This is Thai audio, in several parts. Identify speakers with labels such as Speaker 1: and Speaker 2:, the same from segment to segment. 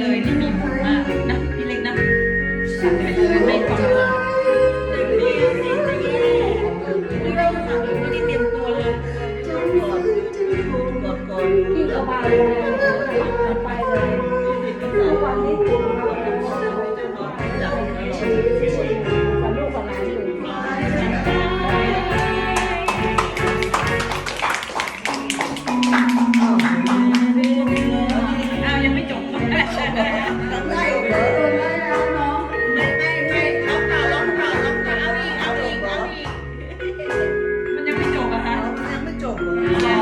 Speaker 1: เลยนี่มีบุมากนะพี่เล็กนะจัดไปเลยไม่ก่อนเลย
Speaker 2: ที่สบายเลยไปเลยทุกวันนี้ตื่นมาแล้ว กเลย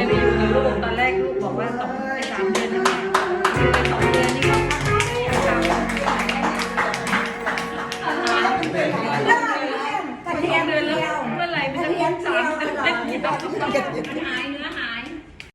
Speaker 2: ยไปอยู่กับลู
Speaker 3: กต
Speaker 1: อนแรกลูกบอกว่าสองไปสามเดือนนะแม่ไปสองเดือนนี่ก็
Speaker 4: อยาก
Speaker 5: ทำเดือนแล้วเมื่อไหร่มันจะครบสามเดือน เก็บ